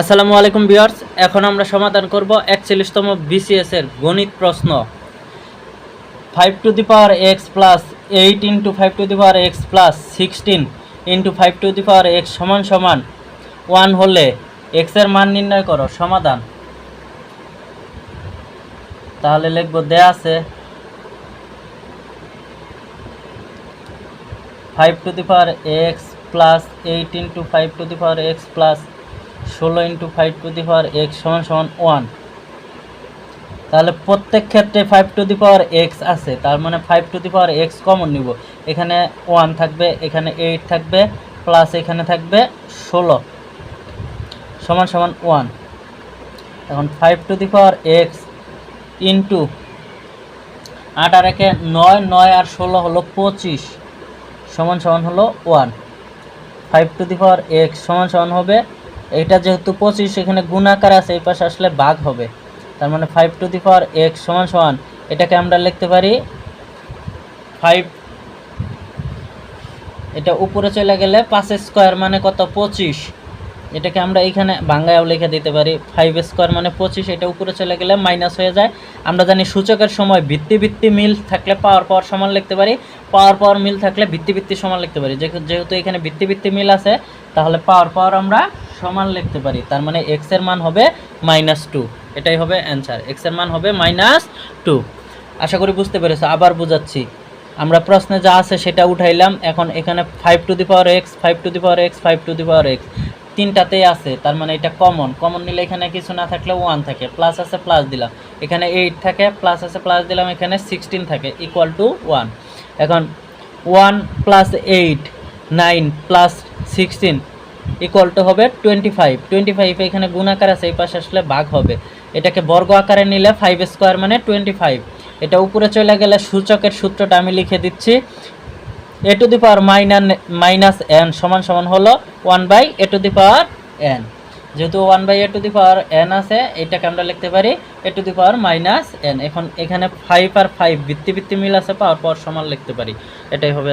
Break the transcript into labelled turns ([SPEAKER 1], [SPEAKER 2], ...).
[SPEAKER 1] আসসালামু আলাইকুম ভিউয়ার্স, এখন আমরা সমাধান করব একচল্লিশতম বিসিএস এর গণিত প্রশ্ন। Five to the power x plus eight into five to the power x plus sixteen into five to the power x সমান সমান ওয়ান হলে এক্সের মান নির্ণয় করো, সমাধান। তাহলে লিখব দেয়া আছে five to the power x plus eight into five to the power x plus ষোলো into five to the power x সমান সমান ওয়ান তাহলে প্রত্যেক ক্ষেত্রে five to the power x আছে, তার মানে five to the power x common নিব। এখানে ওয়ান থাকবে, এখানে এইট থাকবে প্লাস এখানে থাকবে ষোলো। সমান সমান ওয়ান এখন five to the power x into আট আর একে নয় নয় আর ষোলো হলো পঁচিশ। সমান সমান হলো one five to the power x সমান সমান হবে এটা যেহেতু পঁচিশ, এখানে গুণাকার আছে, এই পাশে আসলে ভাগ হবে। তার মানে five to the power x সমান সমান, এটাকে আমরা লিখতে পারি ফাইভ এটা উপরে চলে গেলে পাঁচ স্কোয়ার মানে কত? পঁচিশ। এটাকে আমরা এইখানে বাংলায়ও লিখে দিতে পারি ফাইভ স্কোয়ার মানে পঁচিশ, এটা উপরে চলে গেলে মাইনাস হয়ে যায়। আমরা জানি সূচকের সময় ভিত্তি ভিত্তি মিল থাকলে পাওয়ার পাওয়ার সমান লিখতে পারি পাওয়ার পাওয়ার মিল থাকলে ভিত্তি ভিত্তি সমান লিখতে পারি। যেহেতু এখানে ভিত্তি ভিত্তি মিল আছে, তাহলে পাওয়ার পাওয়ার আমরা সমান লিখতে পারি। তার মানে এক্সের মান হবে মাইনাস টু এটাই হবে অ্যান্সার এক্সের মান হবে মাইনাস টু আশা করি বুঝতে পেরেছ। আবার বোঝাচ্ছি। আমরা প্রশ্নে যা আছে সেটা উঠাইলাম। এখন এখানে five to the power x five to the power x five to the power x তিনটাতেই আছে। তার মানে এটা কমন কমন নিলে এখানে কিছু না থাকলে ওয়ান থাকে। প্লাস আছে প্লাস দিলাম। এখানে এইট থাকে প্লাস আছে প্লাস দিলাম। এখানে সিক্সটিন থাকে। ইকুয়াল টু ওয়ান এখন one plus eight nine plus sixteen equal to হবে টোয়েন্টি ফাইভ টোয়েন্টি ফাইভ এখানে গুণাকার আছে, এই পাশে আসলে ভাগ হবে। এটাকে বর্গ আকারে নিলে ফাইভ স্কোয়ার মানে টোয়েন্টি ফাইভ এটা উপরে চলে গেলে সূচকের সূত্রটা আমি লিখে দিচ্ছি। A to the power minus minus n সমান সমান হলো one by a to the power n যেহেতু one by a to the power n আছে, এটাকে আমরা লিখতে পারি a to the power minus n এখন এখানে ফাইভ আর ফাইভ ভিত্তি ভিত্তি মিল আছে পাওয়ার পাওয়ার সমান লিখতে পারি। এটাই হবে।